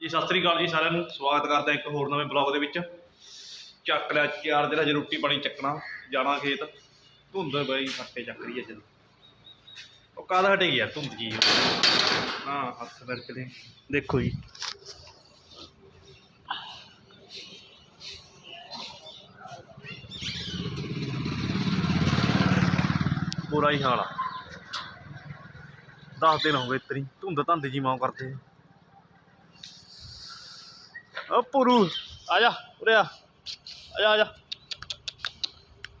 ਜੀ, ਸਤਿ ਸ੍ਰੀ ਅਕਾਲ ਜੀ ਸਾਰਿਆਂ ਨੂੰ। ਸਵਾਗਤ ਕਰਦਾ ਇੱਕ ਹੋਰ ਨਵੇਂ ਬਲੌਗ ਦੇ ਵਿੱਚ। ਚੱਕ ਲਿਆ ਚਾਰ ਦਿਨ ਅਜੇ ਰੋਟੀ ਪਾਣੀ ਚੱਕਣਾ, ਜਾਣਾ ਖੇਤ। ਧੁੰਦ ਬਈ, ਹੱਟੇ ਚੱਕ ਰਹੀ ਹੈ ਜਦ ਉਹ ਕਾਹਦਾ ਹਟੇਗੀ ਯਾਰ ਧੁੰਦ ਜੀ। ਹਾਂ, ਹੱਥ ਵਰਕ ਦੇ ਦੇਖੋ ਜੀ। ਬੁਰਾ ਹੀ ਹਾਲ ਆ। 10 ਦਿਨ ਹੋ ਗਏ ਤੇਰੀ ਧੁੰਦ ਧੰਦ ਜੀ ਮਾਂ ਕਰਦੇ ਓ ਪੁਰੂ ਆ ਜਾ ਉਰੇ ਆ। ਆ ਜਾ ਆ ਜਾ।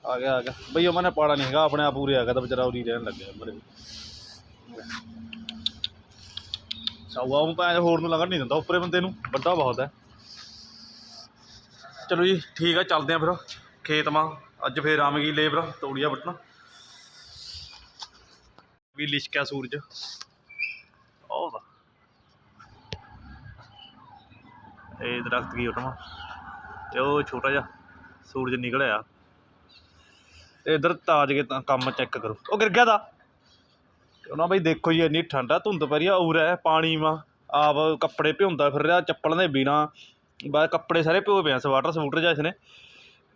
ਆ ਗਿਆ ਆ ਗਿਆ। ਬਈ ਉਹ ਮੈਨੇ ਪਾੜਾ ਨਹੀਂ ਹੈਗਾ, ਆਪਣੇ ਆਪ ਪੂਰੇ ਆ ਗਿਆ ਤਾਂ ਵਿਚਾਰਾ ਉਰੀ ਰਹਿਣ ਲੱਗਿਆ ਮਰੇ। ਸਾਵਾ ਉਹ ਪੈਂ ਹੋਰ ਨੂੰ ਲੰਘਣ ਨਹੀਂ ਦਿੰਦਾ, ਉੱਪਰੇ ਬੰਦੇ ਨੂੰ, ਵੱਡਾ ਬਹੁਤ ਹੈ। ਚਲੋ ਜੀ, ਠੀਕ ਆ, ਚੱਲਦੇ ਆ ਫਿਰ। ਖੇਤ ਮਾਂ, ਅੱਜ ਫੇਰ ਆਵੇਗੀ ਲੇਬਰ ਤੋੜੀਆ ਵੱਟਣਾ। ਵੀ ਲਿਸ਼ਕਿਆ ਸੂਰਜ। ਉਹ ਦਾ ਇਹ ਦਰਖਤ ਕੀ ਉਟਮਾ ਤੇ ਉਹ ਛੋਟਾ ਜਿਹਾ ਸੂਰਜ ਨਿਕਲਿਆ। ਤੇ ਇਧਰ ਤਾਜ ਕੇ ਕੰਮ ਚੈੱਕ ਕਰੋ। ਉਹ ਗਿਰ ਗਿਆ ਦਾ। ਉਹਨਾਂ ਬਈ ਦੇਖੋ ਜੀ ਇੰਨੀ ਠੰਡਾ ਧੁੰਦ ਪੈ ਰਹੀ ਆ ਉਰ ਹੈ ਪਾਣੀ ਮਾ ਆਪ ਕੱਪੜੇ ਭਿਉਂਦਾ ਫਿਰ ਰਿਹਾ ਚੱਪਲਾਂ ਦੇ ਬਿਨਾ। ਬਸ ਕੱਪੜੇ ਸਾਰੇ ਭਿਓ ਪਏ ਆ ਸਵਾਟਰ ਸਵੂਟਰ ਜਿਹਾ ਇਸਨੇ।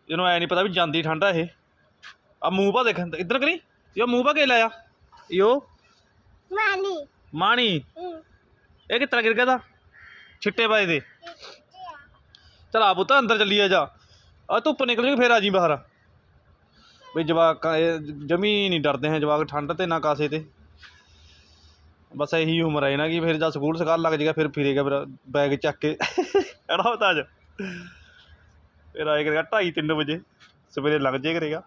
ਇਹਨੂੰ ਐ ਨਹੀਂ ਪਤਾ ਵੀ ਜਾਂਦੀ ਠੰਡਾ ਇਹ। ਆ ਮੂੰਹ ਪਾ ਦੇਖ ਇੱਧਰ ਕਰੀ ਇਹ ਮੂੰਹ ਪਾ ਕੇ ਲਾਇਆ ਯੋ ਮਾਨੀ। ਮਾਣੀ ਇਹ ਕਿਸ ਤਰ੍ਹਾਂ ਗਿਰ ਗਿਆ ਦਾ? ਛਿੱਟੇ ਪਾਏ ਦੇ। ਚਲ ਆ ਪੁੱਤ, ਅੰਦਰ ਚੱਲੀਏ ਜਾ। ਆ ਧੁੱਪ ਨਿਕਲ ਜੂਗੀ ਫੇਰ ਆ ਜੀ ਬਾਹਰ? ਵੀ ਜਵਾਕ ਜਮੀ ਨਹੀਂ ਡਰਦੇ ਹੈ ਜਵਾਕ, ਠੰਡ ਤੇ ਨਾ ਕਾਸੇ ਤੇ। ਬਸ ਇਹੀ ਉਮਰ ਹੈ ਨਾ ਕੀ ਫਿਰ ਜਦ ਸਕੂਲ ਸਕਾਲ ਲੱਗ ਜਾਏਗਾ, ਫਿਰ ਫਿਰੇਗਾ ਫਿਰ ਬੈਗ ਚੱਕ ਕੇ। ਐੜਾ ਹੋਤਾ ਅੱਜ ਫਿਰ ਆਏ ਕਰੇਗਾ 2:30 3 ਵਜੇ, ਸਵੇਰੇ ਲੱਗ ਜਾਏ ਕਰੇਗਾ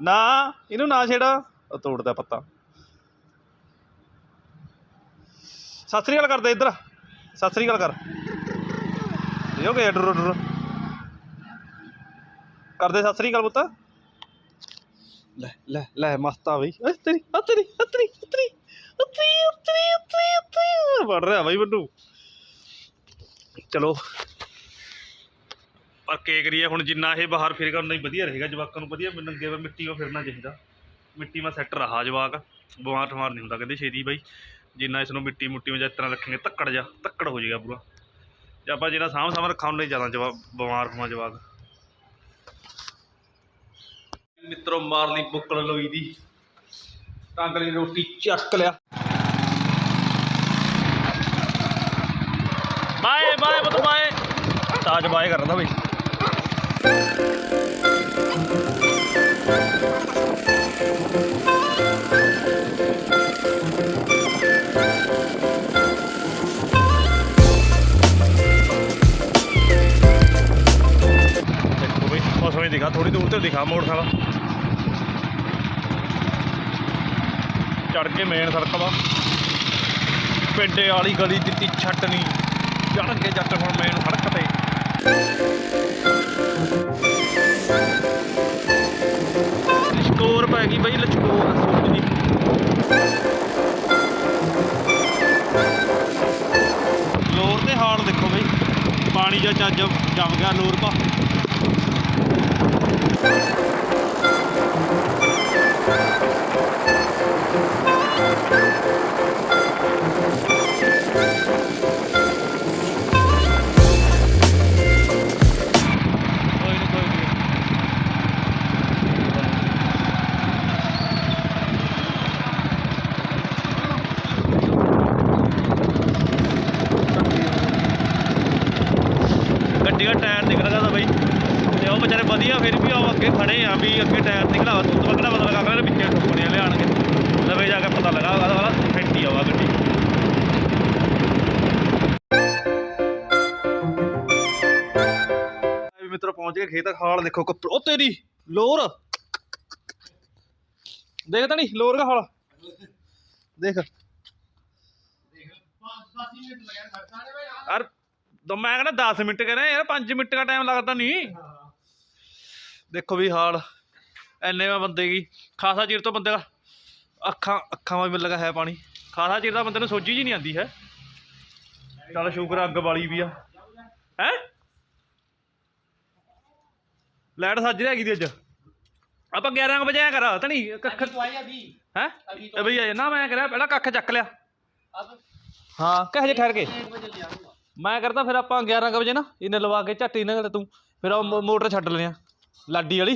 ਨਾ, ਇਹਨੂੰ ਨਾ ਛੇੜਾ, ਉਹ ਤੋੜਦਾ ਪੱਤਾ। ਸਤਿ ਸ੍ਰੀ ਅਕਾਲ ਕਰਦੇ ਇੱਧਰ। ਸਤਿ ਸ੍ਰੀ ਅਕਾਲ ਕਰ। ਹੋ ਗਿਆ ਡਰ ਡਰ। ਕਰਦੇ ਸਤਿ ਸ੍ਰੀ ਅਕਾਲ ਪੁੱਤ। ਲੈ ਲੈ ਲੈ ਮਸਤਾ ਬਈ। ਤੇਰੀ ਆ ਤੇਰੀ ਆ ਤੇਰੀ ਆ ਤੇਰੀ ਆ ਤੇਰੀ ਆ ਤੇਰੀ ਆ ਤੇਰੀ ਆ ਤੇਰੀ ਵੜ ਰਿਹਾ ਬਾਈ ਬੰਦੂ ਚਲੋ। ਪਰ ਕੀ ਕਰੀਏ ਹੁਣ ਜਿੰਨਾ ਇਹ ਬਾਹਰ ਫਿਰੇਗਾ ਉਨਾ ਹੀ ਵਧੀਆ ਰਹੇਗਾ ਜਵਾਕਾਂ ਨੂੰ ਵਧੀਆ ਨੰਗੇ ਵਾ ਮਿੱਟੀ 'ਮਾ ਫਿਰਨਾ ਚਾਹੀਦਾ। ਮਿੱਟੀ 'ਮਾ ਸੈੱਟ ਰਹਾ ਜਵਾਕ। ਬਿਮਾਰ ਠਮਾਰ ਨਹੀਂ ਹੁੰਦਾ ਕਹਿੰਦੇ ਛੇਤੀ ਬਾਈ। ਜਿੰਨਾ ਇਸ ਨੂੰ ਮਿੱਟੀ ਮੁੱਟੀ ਵਿੱਚ ਇਸ ਤਰ੍ਹਾਂ ਰੱਖਾਂਗੇ ਧੱਕੜ ਜਾ ਧੱਕੜ ਹੋ ਜਾਏਗਾ ਪੂਰਾ। ਜੇ ਆਪਾਂ ਜਿੰਨਾ ਸਾਂਭ ਸਾਂਭ ਰੱਖਾਂ ਉਨਾ ਜ਼ਿਆਦਾ ਜਵਾ, ਬਿਮਾਰ ਹੋਵਾਂ ਜਵਾਕ। ਮਿੱਤਰੋ, ਮਾਰ ਲਈ ਬੁੱਕਲ ਲੋਈ ਦੀ। ਟੰਗ ਲਈ ਰੋਟੀ ਚੱਕ ਲਿਆ। ਬਾਏ ਬਾਏ ਬਤ ਬਾਏ। ਤਾਜ ਬਾਏ ਕਰਦਾ ਬਈ। ਮੌਸਮ ਥੋੜੀ ਦੂਰ ਤੇ ਦਿਖਾ ਮੋਟਰਸਾਈਕਲ। ਚੜ ਕੇ ਮੇਨ ਸੜਕ ਵਾ। ਪਿੰਡੇ ਵਾਲੀ ਗਲੀ ਦਿੱਤੀ ਛੱਟਣੀ ਚੜ ਕੇ ਜੱਟ ਹੁਣ ਮੇਨ ਸੜਕ ਤੇ। ਲਚਕੋਰ ਪੈ ਗਈ ਬਈ ਲਚਕੋਰ ਸੂਰਜ ਦੀ ਲੋਰ ਤੇ ਹਾਲ ਦੇਖੋ ਬਈ। ਪਾਣੀ ਜਾਂ ਚੱਜ ਜੰਮ ਗਿਆ ਲੋਰ ਪਾ। ਕੋਈ ਵਿਚਾਰੇ ਵਧੀਆ, ਫਿਰ ਵੀ ਉਹ ਅੱਗੇ ਖੜੇ ਆ ਵੀ ਅੱਗੇ ਟਾਇਰ ਨਿਕਲਾ ਤੂੰ ਤਾਂ ਕਿਹੜਾ ਪਤਾ ਲੱਗਾ ਅਗਲੇ ਪਿੱਛੇ ਠੋਕਣੇ ਲਿਆਣਗੇ ਲਵੇ ਜਾ ਕੇ ਪਤਾ ਲੱਗਾ ਉਹਦਾ ਵਾਲਾ ਫੈਂਟੀ ਆਵਾ ਗੱਡੀ। ਵੀ ਮਿੱਤਰੋ ਪਹੁੰਚ ਗਏ ਖੇਤ ਖਾਲ ਦੇਖੋ ਉਹ ਤੇਰੀ ਲੋਰ। ਦੇਖ ਤਾਂ ਨਹੀਂ ਲੋਰ ਦਾ ਹਾਲ। ਦੇਖ। ਯਾਰ, ਮੈਂ ਕਹਿੰਦਾ 10 ਮਿੰਟ ਕਹਿੰਦਾ ਯਾਰ 5 ਮਿੰਟ ਦਾ ਟਾਈਮ ਲੱਗਦਾ ਨਹੀਂ ਦੇਖੋ ਵੀ ਹਾਲ ਐਨੇ ਵਾ ਬੰਦੇ ਕੀ ਖਾਸਾ ਚਿਰ ਤੋਂ ਬੰਦੇ ਦਾ ਅੱਖਾਂ ਅੱਖਾਂ ਵਿੱਚ ਲੱਗਾ ਹੈ ਪਾਣੀ। ਖਾਸਾ ਚਿਰ ਤਾਂ ਬੰਦੇ ਨੂੰ ਸੋਝੀ ਜੀ ਨਹੀਂ ਆਂਦੀ ਹੈ। ਚਲ ਸ਼ੁਕਰ ਅੱਗ ਵਾਲੀ ਵੀ ਆ। ਹੈ? ਲਾਈਟ ਸੱਜ ਰਹੀ ਹੈਗੀ ਅੱਜ। ਆਪਾਂ 11 ਵਜੇ ਆਇਆ ਕਰਾ ਤਾਂ ਨਹੀਂ ਕੱਖ ਹੈ? ਇਹ ਬਈ ਆ। ਨਾ ਮੈਂ ਕਰਿਆ ਪਹਿਲਾਂ ਕੱਖ ਚੱਕ ਲਿਆ। ਹਾਂ ਕਹੇ ਜੇ ਠਹਿਰ ਕੇ? ਮੈਂ ਕਰਦਾ ਫਿਰ ਆਪਾਂ 11 ਵਜੇ ਨਾ ਇਹਨੇ ਲਵਾ ਕੇ ਝੱਟ ਇਹਨਾਂ ਤੂੰ ਫਿਰ ਮੋਟਰ ਛੱਡ ਲੈਣੇ ਲਾਡੀ ਵਾਲੀ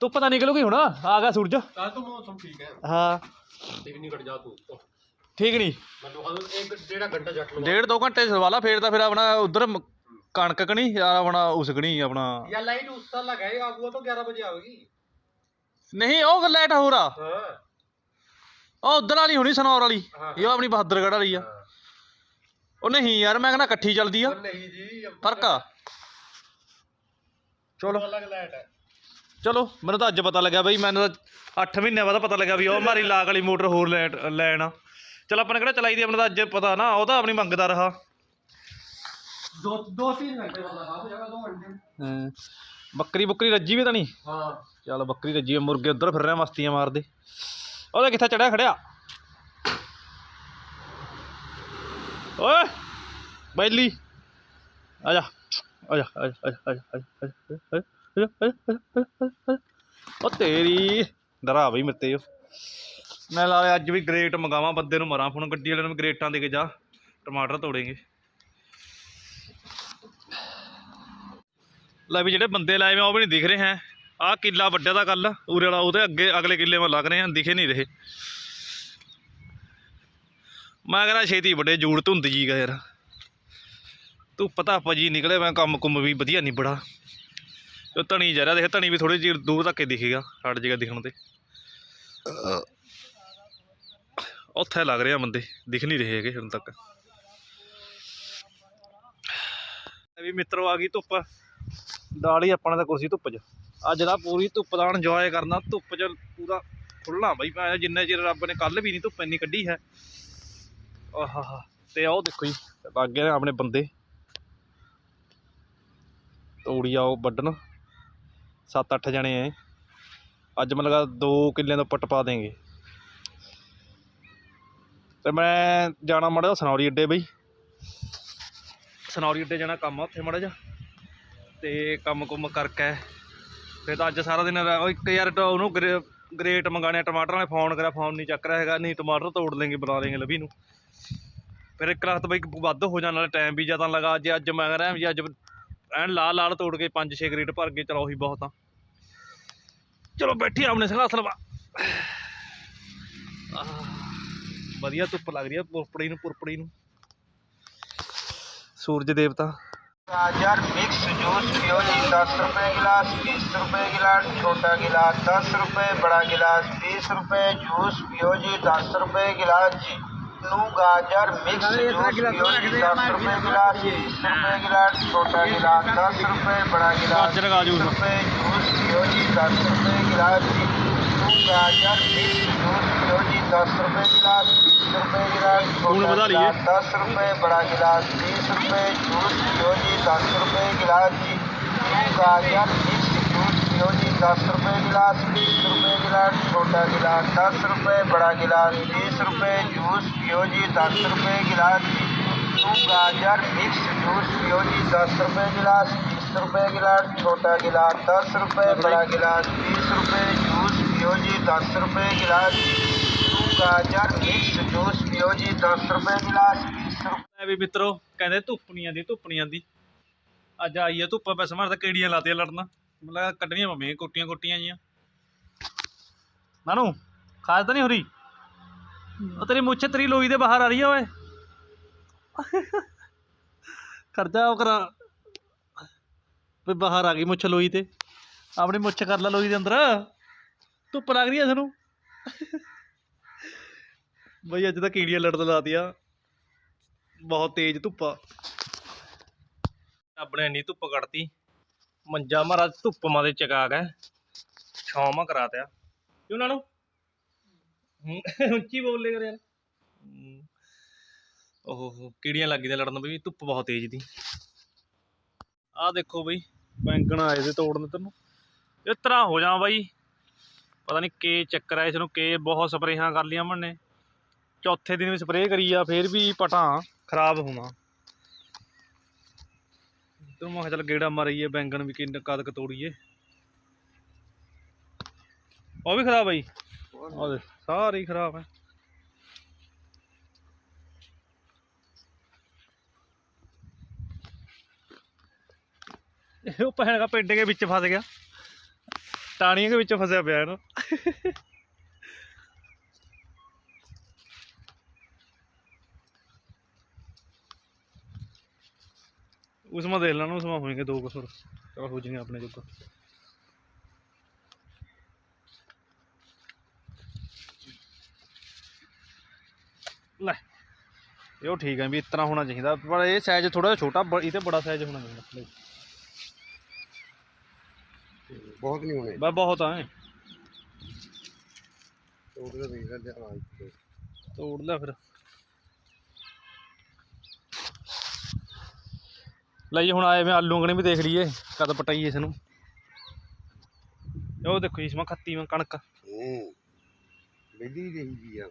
ਤੂੰ ਪਤਾ ਨਿਕਲੂਗੀ ਹੁਣ ਆ ਗਿਆ ਸੂਰਜ ਕੱਲ ਤੋਂ ਮੌਸਮ ਠੀਕ ਹੈ ਹਾਂ ਟਿਕਨੀ ਕੱਟ ਜਾ ਤੂੰ ਠੀਕ ਨਹੀਂ ਮੈਨੂੰ ਹਲ ਇੱਕ ਡੇਢ ਘੰਟਾ ਜੱਟ ਲਵਾ ਡੇਢ ਦੋ ਘੰਟੇ ਸਵਾਲਾ ਫੇਰ ਤਾਂ ਫਿਰ ਆਪਣਾ ਉਧਰ ਕਣਕ ਕਣੀ ਯਾਰ ਆਪਣਾ ਉਸਕਣੀ ਆਪਣਾ या लाइट उस साल लगाएगा वो तो 11 बजे आएगी ਨਹੀਂ ਉਹ ਲਾਈਟ ਹੋਰ ਆ हाँ ਉਹ ਉਧਰ ਵਾਲੀ ਹੋਣੀ ਸਨੌਰ ਵਾਲੀ ਹਾਂ। ਇਹ ਆਪਣੀ ਬਹਾਦਰਗੜ੍ਹ ਵਾਲੀ ਆ ਉਹ ਨਹੀਂ ਯਾਰ ਮੈਂ ਕਹਿੰਦਾ ਇਕੱਠੀ ਚੱਲਦੀ ਆ नहीं जी अब ਫਰਕ ਆ ਚਲੋ। ਅਲੱਗ ਲਾਈਟ ਹੈ। ਚਲੋ ਮੈਨੂੰ ਤਾਂ ਅੱਜ ਪਤਾ ਲੱਗਾ ਬਈ ਮੈਨੂੰ ਤਾਂ 8 ਮਹੀਨਿਆਂ ਬਾਅਦ ਪਤਾ ਲੱਗਾ ਵੀ ਉਹ ਮਾਰੀ ਲਾਗ ਵਾਲੀ ਮੋਟਰ ਹੋਰ ਲੈਣ ਲੈਣ। ਚਲ ਆਪਾਂ ਕਿਹੜਾ ਚਲਾਈ ਦੀ ਆਪਣਾ ਤਾਂ ਅੱਜ ਪਤਾ ਨਾ ਉਹ ਤਾਂ ਆਪਣੀ ਮੰਗਦਾ ਰਹਾ। ਦੋ ਦੋ ਤਿੰਨ ਘੰਟੇ ਬੰਦਾ ਖਾ ਜਾਗਾ ਦੋ ਘੰਟੇ। ਹਾਂ। ਬੱਕਰੀ ਬੁੱਕਰੀ ਰੱਜੀ ਵੀ ਤਾਂ ਨਹੀਂ? ਹਾਂ। ਚਲ ਬੱਕਰੀ ਰੱਜੀ ਮੁਰਗੇ ਉੱਧਰ ਫਿਰ ਰਹੇ ਮਸਤੀਆਂ ਮਾਰਦੇ। ਉਹਦਾ ਕਿੱਥੇ ਚੜਿਆ ਖੜਿਆ? ਓਏ! ਬੈਲੀ। ਆ ਜਾ। ਜਾ ਆ ਜਾ ਆ ਜਾ ਆ ਜਾ, ਉਹ ਤੇਰੀ ਡਰਾ ਬਈ ਮਿੱਤੇ ਮੈਂ ਲਾ ਅੱਜ ਵੀ ਗ੍ਰੇਟ ਮੰਗਾਵਾਂ ਬੰਦੇ ਨੂੰ ਮਰਾਂ ਫੋਨ ਗੱਡੀ ਵਾਲੇ ਨੂੰ ਵੀ ਗ੍ਰੇਟਾਂ ਦੇ ਕੇ ਜਾ। ਟਮਾਟਰ ਤੋੜेंगे ਲੈ ਵੀ ਜਿਹੜੇ ਬੰਦੇ ਲਾਏ ਮੈਂ ਉਹ ਵੀ ਨਹੀਂ ਦਿਖ ਰਹੇ ਹੈ। ਆਹ ਕਿੱਲਾ ਵੱਡਾ ਦਾ ਕੱਲ ਉਰੇ ਵਾਲਾ ਉਹਦੇ ਅੱਗੇ ਅਗਲੇ ਕਿੱਲੇ ਮੈਂ ਲੱਗ ਰਹੇ ਹਨ ਦਿਖੇ ਨਹੀਂ ਰਹੇ। ਮੈਂ ਕਹਿੰਦਾ ਛੇਤੀ ਵੱਡੇ ਜੂੜ ਧੁੰਦ ਜੀ ਗਾ ਯਾਰ। ਤੂੰ ਪਤਾ ਜੀ ਨਿਕਲੇ, ਮੈਂ ਕੰਮ ਕੁੰਮ ਵੀ ਵਧੀਆ ਨਹੀਂ ਬੜਾ। ਤੇ ਧਣੀ ਜਾ ਦੇਖ, ਧਣੀ ਵੀ ਥੋੜੀ ਜਿਹੀ ਦੂਰ ਤੱਕ ਹੀ ਦਿਖੇਗਾ, ਹਟ ਜੇਗਾ ਦਿਖਣ ਤੇ। ਉੱਥੇ ਲੱਗ ਰਿਹਾ ਬੰਦੇ, ਦਿਖ ਨਹੀਂ ਰਹੇ ਹੈਗੇ ਹੁਣ ਤੱਕ। ਇਹ ਵੀ ਮਿੱਤਰੋ ਆ ਗਈ ਧੁੱਪ। ਦਾਲ ਹੀ ਆਪਣਾ ਤਾਂ ਕੁਰਸੀ ਧੁੱਪ 'ਚ। ਅੱਜ ਦਾ ਪੂਰੀ ਧੁੱਪ ਦਾ ਇੰਜੋਏ ਕਰਨਾ, ਧੁੱਪ 'ਚ ਪੂਰਾ ਖੁੱਲਣਾ ਬਈ, ਮੈਂ ਜਿੰਨੇ ਚਿਰ ਰੱਬ ਨੇ ਕੱਲ ਵੀ ਨਹੀਂ ਧੁੱਪ ਇੰਨੀ ਕੱਢੀ ਹੈ। ਆਹਾ ਤੇ ਆਹ ਦੇਖੋ ਜੀ ਲੱਗੇ ਨੇ ਆਪਣੇ ਬੰਦੇ। ਤੋੜੀ ਉਹ ਵੱਢਣ। 7-8 ਜਣੇ ਐ। ਅੱਜ ਮੈਨੂੰ ਲੱਗਾ 2 ਕਿੱਲਿਆਂ ਦਾ ਪੱਟ ਪਾ ਦੇਂਗੇ ਤੇ ਮੈਂ ਜਾਣਾ ਮੜਾ ਸਨੌਰੀ ਅੱਡੇ ਬਈ। ਸਨੌਰੀ ਅੱਡੇ ਜਾਣਾ ਕੰਮ ਆ ਉੱਥੇ ਮੜਾ ਜਾ ਤੇ ਕੰਮ ਕੁਮ ਕਰਕੇ ਫਿਰ ਤਾਂ ਅੱਜ ਸਾਰਾ ਦਿਨ ਰ- ਉਹ ਇੱਕ ਯਾਰ ਉਹਨੂੰ ਗਰੇ- ਗਰੇਟ ਮੰਗਾਣੇ ਟਮਾਟਰ ਵਾਲੇ ਫੋਨ ਕਰਿਆ, ਫੋਨ ਨਹੀਂ ਚੱਕ ਰਿਹਾ ਹੈਗਾ, ਨਹੀਂ ਟਮਾਟਰ ਤੋੜ ਲੈਂਗੇ ਬਣਾ ਲੈਂਗੇ ਲਵੀ ਨੂੰ। ਫਿਰ ਇੱਕ ਲੱਖ ਬਈ ਵੱਧ ਹੋ ਜਾਣ ਵਾਲਾ ਟਾਈਮ ਵੀ ਜ਼ਿਆਦਾ ਲਗਾ। ਜੇ ਅੱਜ ਮੈਂ ਕਰਾਂ ਵੀ ਅੱਜ ਐਨ ਲਾਲ ਲਾਲ ਤੋੜ ਕੇ 5-6 ਗਰੇਟ ਭਰ ਕੇ ਚਲੋ ਉਹੀ ਬਹੁਤ ਆ ਚਲੋ ਬੈਠੀ ਆਪਣੇ ਸਿੰਘਾਸਨ ਵਾ ਆਹ, ਵਧੀਆ ਧੁੱਪ ਲੱਗ ਰਹੀ ਆ ਪੁਰਪੜੀ ਨੂੰ ਪੁਰਪੜੀ ਨੂੰ ਸੂਰਜ ਦੇਵਤਾ गाजर मिक्स जूस प्योरी दस रुपए गिलास बीस रुपए गिलास छोटा गिलास दस रुपए बड़ा गिलास बीस रुपए जूस प्योजी दस रुपए गिलास जी कितनू गाजर मिक्स दस रुपये गिलास बीस रुपये गिलास छोटा गिलास दस रुपये बड़ा गिलास बीस रुपये जूस। प्योजी दस रुपये गिलास कितनू गाजर मिक्स जूस प्योजी दस रुपये गिलास बीस रुपये गिलास छोटा गिलास दस रुपये बड़ा गिलास बीस रुपये जूस प्योजी दस रुपये गिलास कितनू गाजर मिक्स दस रुपए गिलास बीस रुपए गिलास छोटा गिलास दस रुपए बड़ा गिलास बीस रुपए जूस पियो जी दस रुपए गिलास जी गाजर मिक्स जूस पियो जी दस रुपए गिलास बीस रुपए गिलास छोटा गिलास दस रुपए बड़ा गिलास बीस रुपए जूस पियो जी दस रुपए गिलास जी गाजर मिक्स जूस पियो जी दस रुपए गिलास बीस रुपए ਐ ਵੀ ਮਿੱਤਰੋ ਕਹਿੰਦੇ ਧੁੱਪ ਨਹੀਂ ਆਂਦੀ ਧੁੱਪ ਨਹੀਂ ਆਂਦੀ ਅੱਜ ਆਈ ਆ ਧੁੱਪ ਪੈਸੇ ਮਾਰਦਾ ਕਿਹੜੀਆਂ ਲਾਤੀਆਂ ਲੜਨਾ ਮਤਲਬ ਕੱਢਣੀਆਂ ਮੰਮੀ ਕੋਟੀਆਂ ਕੋਟੀਆਂ ਜੀਆਂ ਨਾਨੂ, ਖਾਸ ਤਾਂ ਨਹੀਂ ਹੋ ਰਹੀ? ਉਹ ਤੇਰੀ ਮੁੱਛ ਤੇਰੀ ਲੋਈ ਦੇ ਬਾਹਰ ਆ ਰਹੀ ਆ ਓਏ। ਖਰਚਾ ਉਹ ਕਰਾ। ਵੀ ਬਾਹਰ ਆ ਗਈ ਮੁੱਛ ਲੋਈ ਤੇ। ਆਪਣੀ ਮੁੱਛ ਕਰ ਲੈ ਲੋਈ ਦੇ ਅੰਦਰ। ਧੁੱਪ ਲੱਗ ਰਹੀ ਐ ਸਾਨੂੰ ਬਈ ਅੱਜ ਤਾਂ ਕੀੜੀਆਂ ਲੜਨ ਲਾਤੀਆਂ ਬਹੁਤ ਤੇਜ਼ ਧੁੱਪਾ ਆਪਣੇ ਇੰਨੀ ਧੁੱਪ ਕੱਢਤੀ। ਮੰਜਾ ਮਹਾਰਾਜ ਧੁੱਪ ਮਾਂ ਦੇ ਚਕਾ ਗਏ ਛਾਵਾਂ ਕਰਾਤਿਆ ਕਿਉਂ ਨਾਨੂ? ਉੱਚੀ ਬੋਲੇ ਕਰ ਯਾਰ ਹੂੰ। ਕੀੜੀਆਂ ਲੱਗ ਗਈਆਂ ਲੜਨ ਬਈ ਧੁੱਪ ਬਹੁਤ ਤੇਜ਼ ਦੀ। ਆਹ ਦੇਖੋ ਬਈ ਬੈਂਗਣ ਆਏ ਦੇ ਤੋੜਨ ਤੈਨੂੰ। ਇਸ ਤਰ੍ਹਾਂ ਹੋ ਜਾ ਬਾਈ। ਪਤਾ ਨਹੀਂ ਕੇ ਚੱਕਰ ਆ ਇਸ ਨੂੰ ਕੀ ਬਹੁਤ ਸਪਰੇਹਾਂ ਕਰ ਲੀਆਂ ਮੰਨੇ ਚੌਥੇ ਦਿਨ ਵੀ ਸਪਰੇਅ ਕਰੀ ਆ, ਫੇਰ ਵੀ ਪਟਾਂ ਖਰਾਬ ਹੋਵਾਂ। ਤੇ ਮੈਂ ਚੱਲ ਗੇੜਾ ਮਾਰੀਏ, ਬੈਂਗਣ ਵੀ ਕਿੰਨ ਕਦਕ ਤੋੜੀਏ। ਉਹ ਵੀ ਖਰਾਬ ਆਈ ਉਹ ਸਾਰੇ ਖਰਾਬ ਹੈ ਇਹ ਉਹ ਪਹਿਣ ਦਾ ਪਿੰਡ ਦੇ ਵਿੱਚ ਫਸ ਗਿਆ। ਟਾਣੀਆਂ ਦੇ ਵਿੱਚ ਫਸਿਆ ਪਿਆ ਇਹਨੂੰ। ਉਸਮਾ ਦੇਖ ਲੈਣਾ ਉਸਮਾ ਹੋਣਗੇ ਦੋ ਕਸੁਰ ਚਲ ਹੋ ਜਾਣਗੇ ਆਪਣੇ ਜੋਗਾ। ਲੈ ਇਹ ਠੀਕ ਹੈ ਵੀ ਇਸ ਤਰ੍ਹਾਂ ਹੋਣਾ ਚਾਹੀਦਾ ਪਰ ਇਹ ਸਾਈਜ਼ ਥੋੜਾ ਜਿਹਾ ਛੋਟਾ ਇਹ ਤੇ ਬੜਾ ਸਾਈਜ਼ ਹੋਣਾ ਚਾਹੀਦਾ ਬਹੁਤ ਨਹੀਂ ਹੋਣੇ। ਬਸ ਬਹੁਤ ਆ ਤੋੜ ਲਿਆ ਫਿਰ। ਲੈ ਜੀ ਹੁਣ ਆਏ ਮੈਂ ਆਲੂ ਅੰਗਣੇ ਵੀ ਦੇਖ ਲਈਏ ਕਦ ਪਟਾਈਏ ਇਸ ਨੂੰ। ਉਹ ਦੇਖੋ ਇਸ ਮਾ ਖੱਤੀ ਮੈਂ ਕਣਕ। ਰਹੀ ਜੀ ਆ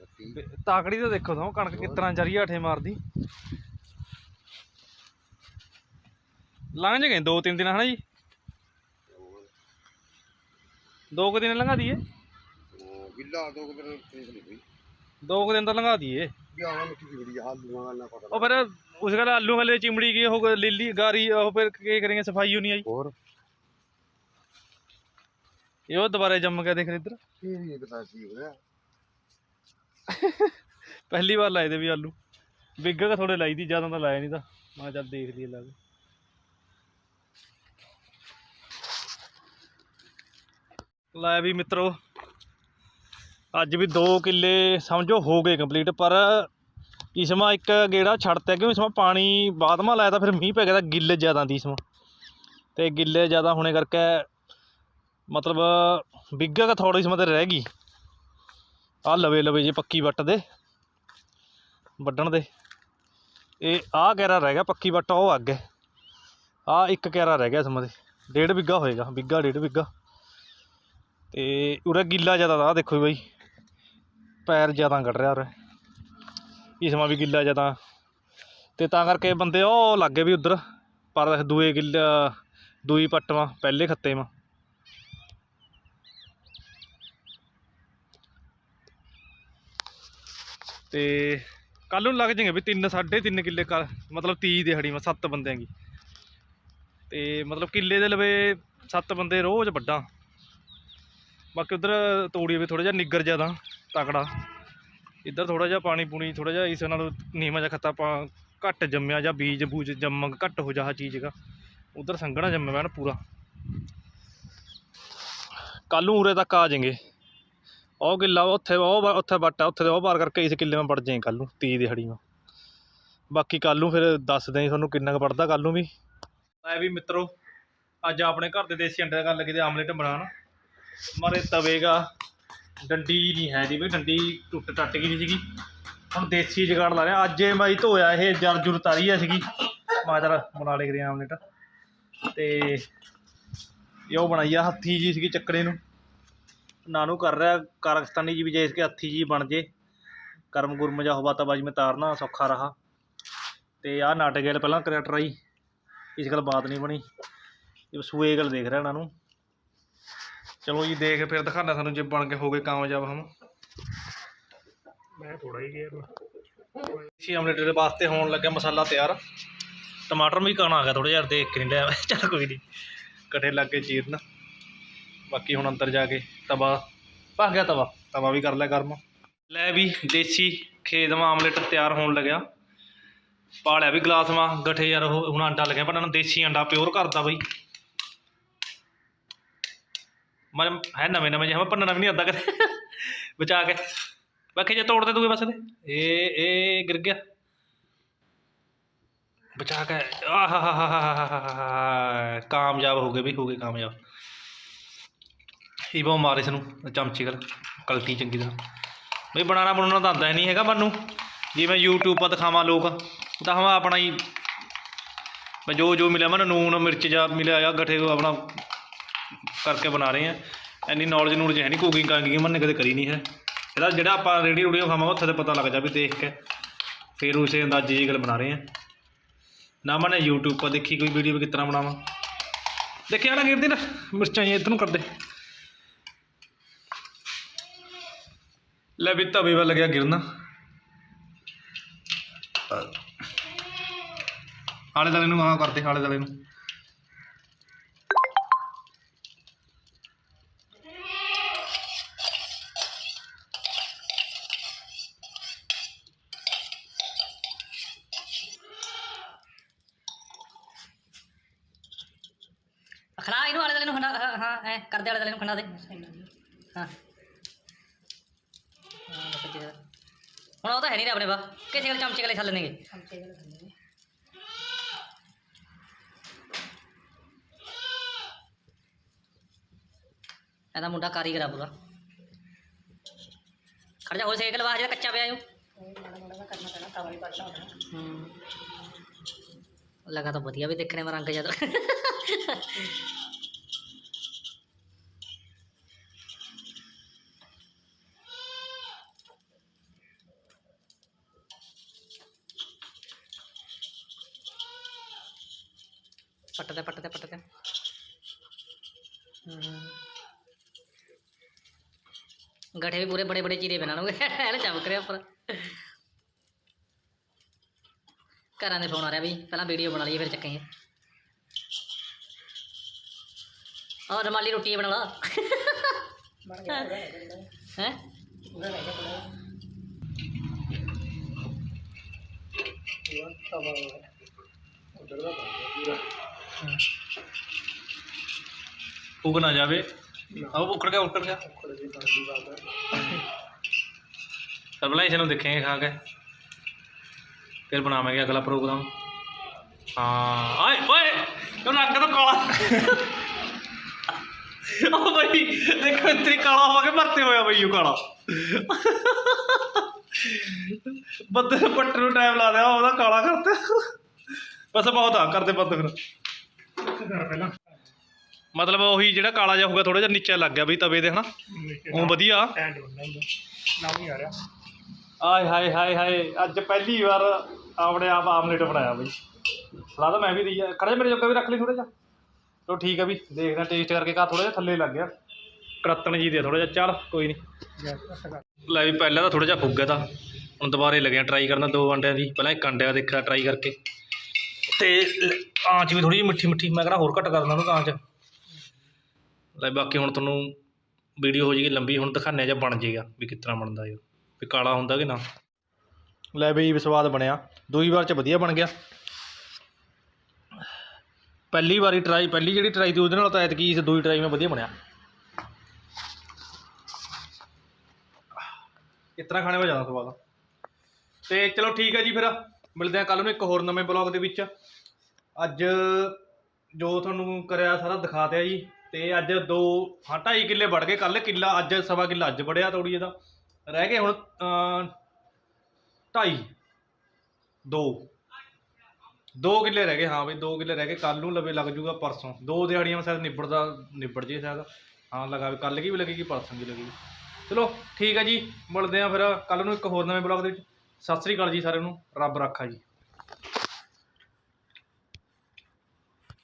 ਤਾਕੜੀ ਤਾਂ ਦੇਖੋ ਤਾਂ ਕਣਕ ਤਰ੍ਹਾਂ ਜਰੀ ਆਠੇ ਮਾਰਦੀ। ਲੰਘ ਗਏ ਦੋ ਤਿੰਨ ਦਿਨ ਹਨਾ ਜੀ? ਦੋ ਕੁ ਦਿਨ ਲੰਘਾ ਦਈਏ। ਗਿੱਲਾ ਦੋ ਕੁ ਦਿਨ ਦੋ ਕੁ ਦਿਨ ਤਾਂ ਲੰਘਾ ਦਈਏ। ਜੀ ਉਹ ਫਿਰ ਉਸ ਗੱਲ ਆਲੂ ਵਾਲੇ ਚਿਮੜੀ ਗਈ ਉਹ ਲੀਲੀ ਗਾਰੀ ਉਹ ਫਿਰ ਕੀ ਕरेंगे ਸਫ਼ਾਈ ਹੋਣੀ ਆਈ ਹੋਰ? ਇਹ ਦੁਬਾਰੇ ਜੰਮ ਕੇ ਦੇਖ ਇੱਧਰ। ਕੀ ਹੋ ਰਿਹਾ ਪਹਿਲੀ ਵਾਰ ਲਾਏ ਦੇ ਵੀ ਆਲੂ। ਬਿੱਗਾ ਕਾ ਥੋੜੇ ਲਾਈ ਦੀ ਜ਼ਿਆਦਾ ਤਾਂ ਲਾਇਆ ਨਹੀਂ ਤਾਂ। ਮੈਂ ਚੱਲ ਦੇਖ ਲਈਏ ਲਾ ਕੇ। ਲੈ ਵੀ ਮਿੱਤਰੋ ਅੱਜ ਵੀ 2 ਕਿੱਲੇ ਸਮਝੋ ਹੋ ਗਏ ਕੰਪਲੀਟ ਪਰ ਇਸਮਾ ਇੱਕ ਗੇੜਾ ਛੱਡਤਾ, ਕਿਉਂ ਇਸਮਾ ਪਾਣੀ ਬਾਦਮਾ ਲਾਇਆ ਤਾਂ ਫਿਰ ਮੀਂਹ ਪੈ ਗਿਆ ਤਾਂ ਗਿੱਲੇ ਜ਼ਿਆਦਾ ਦੀ ਇਸਮਾ ਤੇ ਗਿੱਲੇ ਜ਼ਿਆਦਾ ਹੋਣੇ ਕਰਕੇ ਮਤਲਬ ਬਿੱਗਾ ਕਾ ਥੋੜੀ ਇਸਮਾ ਤੇ ਰਹਿ ਗਈ। ਆ ਲਵੇ ਲਵੇ ਜੇ ਪੱਕੀ ਵੱਟ ਦੇ, ਵੱਢਣ ਦੇ। ਇਹ ਆਹ ਕੈਰਾ ਰਹਿ ਗਿਆ, ਪੱਕੀ ਵੱਟ ਉਹ ਅੱਗੇ। ਆ ਇੱਕ ਕੈਰਾ ਰਹਿ ਗਿਆ ਸਮਾਂ ਦੇ ਡੇਢ ਬਿੱਗਾ ਹੋਏਗਾ, ਬਿੱਗਾ ਡੇਢ ਬਿੱਗਾ। ਤੇ ਉਰੇ ਗਿੱਲਾ ਜ਼ਿਆਦਾ ਦਾ ਦੇਖੋ ਜੀ ਬਾਈ, ਪੈਰ ਜ਼ਿਆਦਾ ਕੱਢ ਰਿਹਾ ਉਰੇ। ਇਸਮਾ ਵੀ ਗਿੱਲਾ ਜ਼ਿਆਦਾ ਤੇ। ਤਾਂ ਕਰਕੇ ਬੰਦੇ ਉਹ ਲੱਗੇ ਵੀ ਉਧਰ, ਪਰ ਦੂਏ ਗਿੱਲਾ, ਦੂਈ ਪੱਟਵਾ ਪਹਿਲੇ ਖੱਤੇ ਮਾ ਤੇ ਕੱਲ ਨੂੰ ਲੱਗ ਜਾਣਗੇ ਵੀ 3 3.5 ਕਿੱਲੇ ਕਰ, ਮਤਲਬ 30 ਦਿਹਾੜੀ ਮੈਂ 7 ਬੰਦਿਆਂ ਦੀ। ਤੇ ਮਤਲਬ ਕਿੱਲੇ ਦੇ ਲਵੇ 7 ਬੰਦੇ ਰੋਜ਼ ਵੱਡਾ ਬਾਕੀ ਉਧਰ ਤੋੜੀ ਵੀ ਥੋੜਾ ਜਿਹਾ ਨਿੱਗਰ ਜ਼ਿਆਦਾ ਤਕੜਾ। ਇੱਧਰ ਥੋੜਾ ਜਿਹਾ ਪਾਣੀ ਪੂਣੀ ਥੋੜਾ ਜਿਹਾ ਇਸ ਨਾਲ ਨੀਵਾਂ ਜਿਹਾ ਖੱਤਾ ਪਾ, ਘੱਟ ਜੰਮਿਆ ਜਾਂ ਬੀਜ ਬੂਜ ਜੰਮ ਘੱਟ ਹੋ ਜਾ ਚੀਜ਼ ਦਾ ਉਧਰ ਸੰਘਣਾ ਜੰਮਿਆ ਹੋਇਆ ਪੂਰਾ। ਕੱਲ ਨੂੰ ਉਰੇ ਤੱਕ ਆ ਜਾਣਗੇ ਉਹ ਕਿੱਲਾ ਉੱਥੇ, ਉਹ ਉੱਥੇ ਵੱਟ ਆ, ਉੱਥੇ ਉਹ ਪਾਰ ਕਰਕੇ ਇਸ ਕਿੱਲੇ ਮੈਂ ਵੜ ਜਾਏ ਕੱਲ ਨੂੰ 30 ਦਿਹਾੜੀ ਮੈਂ ਬਾਕੀ ਕੱਲ ਨੂੰ ਫਿਰ ਦੱਸ ਦੇਂ ਤੁਹਾਨੂੰ ਕਿੰਨਾ ਕੁ ਪੜਦਾ ਕੱਲ ਨੂੰ ਵੀ। ਐ ਵੀ ਮਿੱਤਰੋ, ਅੱਜ ਆਪਣੇ ਘਰ ਦੇ ਦੇਸੀ ਅੰਡੇ ਦਾ ਗੱਲ ਲੱਗੇ ਤੇ ਆਮਲੇਟ ਬਣਾਉਣ। ਮਾਰੇ ਤਵੇਗਾ। ਡੰਡੀ ਨਹੀਂ ਹੈ ਜੀ ਬਈ, ਡੰਡੀ ਟੁੱਟ ਟੱਟ ਗਈ ਸੀਗੀ। ਹੁਣ ਦੇਸੀ ਜਗਾੜ ਲਾ ਰਿਹਾ ਅੱਜ ਇਹ ਮੈਂ ਧੋਇਆ, ਇਹ ਜਰ ਜੁਰ ਤਾਰੀ ਆ ਸੀਗੀ। ਮੈਂ ਚਲ ਬਣਾ ਲੈ ਕਰੀ ਆਮਲੇਟ। ਤੇ ਇਹ ਉਹ ਬਣਾਈ ਆ, ਹੱਥੀ ਜੀ ਸੀਗੀ ਚੱਕਰੇ ਨੂੰ। ਨਾਨੂ ਕਰ ਰਿਹਾ, ਕਾਰਗਸਤਾਨੀ ਜੀ ਵੀ ਜੇ ਇਸਕੇ ਹੱਥੀ ਜੀ ਬਣ ਜੇ। ਕਰਮ ਗੁਰਮ ਜਾ ਹੋਵਾ ਮੈਂ ਤਾਰਨਾ, ਸੌਖਾ ਰਹਾ। ਤੇ ਆਹ ਨਾਟਕ ਗੇਲ ਪਹਿਲਾਂ ਕਰਿਆ ਟਰਾਈ ਇਸ ਗੱਲ ਬਾਤ ਨਹੀਂ ਬਣੀ। ਇਹ ਸੂਏ ਗੱਲ ਦੇਖ ਰਿਹਾ ਇਹਨਾਂ ਨੂੰ ਚਲੋ ਜੀ ਦੇਖ ਫਿਰ ਦਿਖਾਣਾ ਸਾਨੂੰ ਜੇ ਬਣ ਕੇ ਹੋ ਗਏ ਕਾਮਯਾਬ ਹਮ। ਮੈਂ ਥੋੜਾ ਹੀ ਗਿਆ। ਸੀ ਆਮਲੇਟ ਦੇ ਵਾਸਤੇ ਹੋਣ ਲੱਗਿਆ ਮਸਾਲਾ ਤਿਆਰ। ਟਮਾਟਰ ਵੀ ਕਾਣਾ ਆ ਗਿਆ ਥੋੜਾ ਜਿਹਾ ਦੇਖ ਕੇ ਨਹੀਂ ਲਿਆ। ਚੱਲ ਕੋਈ ਨਹੀਂ ਇਕੱਠੇ ਲੱਗ ਕੇ ਚੀਰਨ ਬਾਕੀ ਹੁਣ ਅੰਦਰ ਜਾ ਕੇ ਤਵਾ ਭੱਗ ਗਿਆ ਤਵਾ। ਤਵਾ ਵੀ ਕਰ ਲਿਆ ਗਰਮ। ਲੈ ਵੀ ਦੇਸੀ ਖੇਦ ਮਾ ਆਮਲੇਟ ਤਿਆਰ ਹੋਣ ਲੱਗਿਆ। ਪਾ ਲਿਆ ਵੀ ਗਲਾਸ ਮਾ ਗੱਠੇ ਯਾਰ ਉਹ ਹੁਣ ਅੰਡਾ ਲੱਗਿਆ ਪਰ ਇਹਨਾਂ ਦੇਸੀ ਅੰਡਾ ਪਿਓਰ ਕਰਦਾ ਬਈ। ਮੈਂ ਹੈ ਨਵੇਂ ਨਵੇਂ ਜਿਹਾ ਭੰਨਣਾ ਵੀ ਨਹੀਂ ਆਉਂਦਾ ਕਦੇ। ਬਚਾ ਕੇ। ਬਾਕੀ ਜੇ ਤੋੜਦੇ ਦੂਏ ਪਾਸੇ ਤੇ ਇਹ ਇਹ ਗਿਰ ਗਿਆ। ਬਚਾ ਕੇ। ਆਹਾਹਾਹਾਹਾਹਾ ਕਾਮਯਾਬ ਹੋ ਗਏ ਵੀ, ਹੋ ਗਏ ਕਾਮਯਾਬ। ਇਹ ਬਹੁਤ ਮਾਰ ਇਸ ਨੂੰ, ਚਮਚੀ ਕਰ ਕਲਟੀ ਚੰਗੀ ਤਰ੍ਹਾਂ। ਬਈ ਬਣਾਉਣਾ ਬਣਾਉਣਾ ਤਾਂ ਆਉਂਦਾ ਨਹੀਂ ਹੈਗਾ ਮੈਨੂੰ ਜਿਵੇਂ YouTube 'ਤੇ ਦਿਖਾਵਾਂ ਲੋਕ, ਤਾਂ ਹਮ ਆਪਣਾ ਹੀ। ਜੋ ਜੋ ਮਿਲਿਆ ਮੈਨੂੰ ਨੂਨ ਮਿਰਚ ਜਾਂ ਮਿਲਿਆ ਆ, ਗੱਠੇ ਆਪਣਾ ਕਰਕੇ ਬਣਾ ਰਹੇ ਆ ਇੰਨੀ ਨੌਲੇਜ ਨੂਲੇਜ ਹੈ ਨਹੀਂ ਕੁਕਿੰਗ ਕਾਕਿੰਗ ਮੈਨੇ ਕਦੇ ਕਰੀ ਨਹੀਂ ਹੈ। ਇਹਦਾ ਜਿਹੜਾ ਆਪਾਂ ਰੇਡੀ ਰੂਡੀਓ ਖਾਵਾਂਗੇ, ਉੱਥੇ ਤੇ ਪਤਾ ਲੱਗ ਜਾ ਵੀ ਦੇਖ ਕੇ ਫਿਰ ਉਸੇ ਅੰਦਾਜ਼ੇ ਦੀ ਗੱਲ ਬਣਾ ਰਹੇ ਆ ਨਾ ਮੈਨੇ YouTube 'ਤੇ ਦੇਖੀ ਕੋਈ ਵੀਡੀਓ ਵੀ ਕਿਸ ਤਰ੍ਹਾਂ ਬਣਾਵਾਂ। ਦੇਖਿਆ ਨਾ ਗਿਰਦੀ ਨਾ, ਮਿਰਚਾਂ ਜੀ ਇੱਧਰ ਨੂੰ ਕਰਦੇ। ਲੈ ਵੀ ਤਵੇ ਵੱਲ ਲੱਗਿਆ ਗਿਰਨਾ। ਆਲੇ ਦਾਲੇ ਨੂੰ ਆਹ ਕਰਦੇ, ਆਲੇ ਦਾਲੇ ਨੂੰ ਖਣਾ ਇਹਨੂੰ ਆਲੇ ਦੁਆਲੇ ਨੂੰ ਖਣਾ ਹਾਂ, ਹਾਂ ਐ ਕਰਦੇ ਆਲੇ ਦੁਆਲੇ ਨੂੰ ਖਣਾ ਦੇ ਹਾਂ ਹਾਂ, ਬਸ ਇੱਥੇ। ਹੁਣ ਉਹ ਤਾਂ ਹੈ ਨਹੀਂ ਰੇ ਆਪਣੇ ਬਾ ਕਿਸੇ ਵਾਲੇ ਚਮਚੇ ਵਾਲੇ ਥੱਲੇ ਨੇਗੇ ਇਹਦਾ ਮੁੰਡਾ ਕਾਰੀਗਰ ਆ ਪੂਰਾ ਖੜ ਜਾ ਹੋਰ ਸੇਕ ਲਵਾ ਜਿਹੜਾ ਕੱਚਾ ਪਿਆ ਓ ਹੂੰ ਲਗਾ ਤਾਂ ਵਧੀਆ ਵੀ ਦੇਖਣੇ ਮੈਂ ਰੰਗ ਜਦੋਂ ਪੱਟਦੇ ਪੱਟਦੇ ਪੱਟਦੇ ਹੂੰ ਗਠੇ ਵੀ ਪੂਰੇ ਬੜੇ ਬੜੇ ਚੀਰੇ ਬਣਾ ਲਓਗੇ ਐਨ ਚਮਕ ਰਿਹਾ ਉੱਪਰ ਘਰਾਂ ਦੇ ਫੋਨ ਆ ਰਿਹਾ ਵੀ ਪਹਿਲਾਂ ਵੀਡੀਓ ਬਣਾ ਲਈਏ ਫਿਰ ਚੱਕਾਂਗੇ ਔਰ ਰਮਾਲੀ ਰੋਟੀ ਬਣਾ ਲਾ ਹੈ ਉਗ ਨਾ ਜਾਵੇ। ਆਹ ਉਖੜ ਗਿਆ ਉਖੜ ਗਿਆ। ਚਲ ਬਲਾ ਇਸ ਨੂੰ ਦੇਖਾਂਗੇ ਖਾ ਕੇ। ਫਿਰ ਬਣਾਵਾਂਗੇ ਅਗਲਾ ਪ੍ਰੋਗਰਾਮ। ਹਾਂ, ਆਏ, ਓਏ ਉਹ ਨੱਕ ਤੋਂ ਕਾਲਾ। ਉਹ ਬਈ, ਦੇਖੋ ਇਤਨੀ ਕਾਲਾ ਹੋ ਕੇ ਮਰਤੇ ਹੋਇਆ ਬਈ ਉਹ ਕਾਲਾ। ਬੰਦੇ ਨੇ ਨੂੰ ਟਾਈਮ ਲਾ ਦਿਆ, ਉਹਦਾ ਕਾਲਾ ਕਰਤਾ। ਬਸ ਬਹੁਤ ਆ, ਕਰਦੇ ਬੰਦ ਫਿਰ। ਪਹਿਲਾਂ ਮਤਲਬ ਉਹੀ ਜਿਹੜਾ ਕਾਲਾ ਜਿਹਾ ਹੋਊਗਾ ਥੋੜਾ ਜਿਹਾ ਨੀਚੇ ਲੱਗ ਗਿਆ ਬਈ ਤਵੇ ਦੇ ਹਨਾ? ਉਹ ਵਧੀਆ। ਐਂਡ ਹੁੰਦਾ ਹੁੰਦਾ। ਨਾ ਨਹੀਂ ਆ ਰਿਹਾ। ਆਏ ਹਾਏ ਹਾਏ ਹਾਏ ਅੱਜ ਪਹਿਲੀ ਵਾਰ ਆਪਣੇ ਆਪ ਆਮਲੇਟ ਬਣਾਇਆ ਬਈ। ਸਲਾਹ ਤਾਂ ਮੈਂ ਵੀ ਦੀ ਖੜੇ ਮੇਰੇ ਜੋਗਾ ਵੀ ਰੱਖ ਲਈ ਥੋੜਾ ਜਿਹਾ। ਚਲੋ ਠੀਕ ਆ ਵੀ ਦੇਖਦਾ ਟੇਸਟ ਕਰਕੇ ਕਾ ਥੋੜਾ ਜਿਹਾ ਥੱਲੇ ਲੱਗ ਗਿਆ। ਕਰਤਨ ਜੀ ਦੇ ਥੋੜਾ ਜਿਹਾ। ਚੱਲ ਕੋਈ ਨਹੀਂ ਲੈ ਵੀ ਪਹਿਲਾਂ ਤਾਂ ਥੋੜਾ ਜਿਹਾ ਫੁੱਗ ਗਿਆ ਤਾਂ। ਹੁਣ ਦੁਬਾਰੇ ਲੱਗਿਆ ਟਰਾਈ ਕਰਨਾ ਦੋ ਅੰਡਿਆਂ ਦੀ। ਪਹਿਲਾਂ ਇੱਕ ਅੰਡਿਆਂ ਦੇਖਿਆ ਟਰਾਈ ਕਰਕੇ। ਤੇ ਆਂਚ ਵੀ ਥੋੜੀ ਜਿਹੀ ਮਿੱਠੀ ਮਿੱਠੀ, ਮੈਂ ਕਹਿੰਦਾ ਹੋਰ ਘੱਟ ਕਰ ਦਿੰਦਾ ਉਹਨੂੰ ਆਂਚ ਲੈ ਬਾਕੀ ਹੁਣ ਤੁਹਾਨੂੰ ਵੀਡੀਓ ਹੋ ਜਾਏਗੀ ਲੰਬੀ, ਹੁਣ ਦਿਖਾਣੇ ਜਾਂ ਬਣ ਜਾਏਗਾ ਵੀ ਕਿਸ ਬਣਦਾ ਇਹ। ਵੀ ਕਾਲਾ ਹੁੰਦਾ ਕਿ ਨਾ। ਲੈ ਬਈ ਸਵਾਦ ਬਣਿਆ। ਦੂਜੀ ਵਾਰ ਚ ਵਧੀਆ ਬਣ ਗਿਆ। ਪਹਿਲੀ ਵਾਰੀ ਟਰਾਈ ਪਹਿਲੀ ਜਿਹੜੀ ਟਰਾਈ ਸੀ ਉਹਦੇ ਨਾਲ ਤਾਂ ਐਤਕੀ ਇਸ ਦੂਜੀ ਟਰਾਈ ਮੈਂ ਵਧੀਆ ਬਣਿਆ। ਇਸ ਤਰ੍ਹਾਂ ਖਾਣੇ ਵਿੱਚ ਜ਼ਿਆਦਾ ਸਵਾਦ ਤੇ ਚਲੋ ਠੀਕ ਹੈ ਜੀ ਫਿਰ। ਮਿਲਦੇ ਹਾਂ ਕੱਲ ਨੂੰ ਇੱਕ ਹੋਰ ਨਵੇਂ ਬਲੌਗ ਦੇ ਵਿੱਚ। ਅੱਜ ਜੋ ਤੁਹਾਨੂੰ ਕਰਿਆ ਸਾਰਾ ਦਿਖਾ ਦਿਆ ਜੀ। ਤੇ ਅੱਜ ਦੋ ਹਾਂ ਢਾਈ ਕਿੱਲੇ ਵੜ ਗਏ ਕੱਲ ਕਿੱਲਾ ਅੱਜ ਸਵਾ ਕਿੱਲਾ ਅੱਜ ਵੜਿਆ ਤੋੜੀ ਇਹਦਾ। ਰਹਿ ਗਏ ਹੁਣ ਅਮ, ਢਾਈ ਦੋ। ਦੋ ਕਿੱਲੇ ਰਹਿ ਗਏ ਹਾਂ ਬਈ ਦੋ ਕਿੱਲੇ ਰਹਿ ਗਏ। ਕੱਲ ਨੂੰ ਲਵੇ ਲੱਗ ਜੂਗਾ ਪਰਸੋਂ। ਦੋ ਦਿਹਾੜੀਆਂ ਮੈਂ ਸ਼ਾਇਦ ਨਿਬੜਦਾ ਨਿਬੜ ਜੇ ਸ਼ਾਇਦ। ਹਾਂ ਲਗਾ ਕੱਲ ਕੀ ਵੀ ਲੱਗੇਗੀ ਪਰਸੋਂ ਵੀ ਲੱਗੇਗੀ। ਚਲੋ ਠੀਕ ਹੈ ਜੀ। ਮਿਲਦੇ ਆ ਫਿਰ ਕੱਲ ਨੂੰ ਇੱਕ ਹੋਰ ਨਵੇਂ ਬਲੌਗ ਦੇ ਵਿੱਚ। ਸਤਿ ਸ੍ਰੀ ਅਕਾਲ ਜੀ ਸਾਰਿਆਂ ਨੂੰ। ਰੱਬ ਰਾਖਾ ਜੀ।